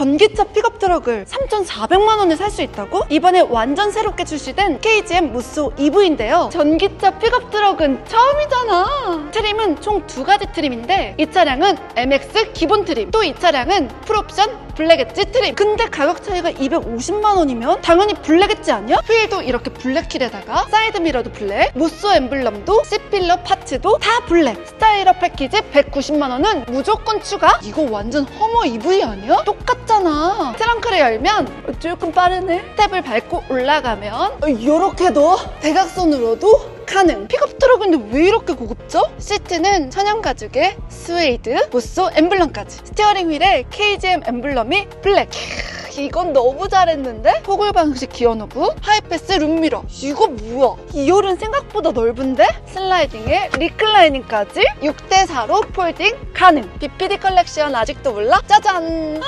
전기차 픽업 트럭을 3,400만 원에 살 수 있다고? 이번에 완전 새롭게 출시된 KGM 무쏘 EV인데요. 전기차 픽업 트럭은 처음이잖아. 트림은 총 두 가지 트림인데 이 차량은 MX 기본 트림, 또 이 차량은 풀옵션 블랙 엣지 트림. 근데 가격 차이가 250만 원이면 당연히 블랙 엣지 아니야? 휠도 이렇게 블랙킬에다가 사이드 미러도 블랙, 무쏘 엠블럼도 C필러 파츠도 다 블랙. 스타일업 패키지 190만 원은 무조건 추가? 이거 완전 허머 EV 아니야? 똑같잖 아. 트렁크를 열면 조금 빠르네. 스텝을 밟고 올라가면 이렇게도 대각선으로도 가능. 픽업 트럭인데 왜 이렇게 고급져? 시트는 천연 가죽에 스웨이드, 무쏘 엠블럼까지. 스티어링 휠에 KGM 엠블럼이 블랙. 캬, 이건 너무 잘했는데? 토글 방식 기어 노브, 하이패스 룸미러. 이거 뭐야? 2열은 생각보다 넓은데? 슬라이딩에 리클라이닝까지 6대4로 폴딩 가능. BPD 컬렉션 아직도 몰라? 짜잔!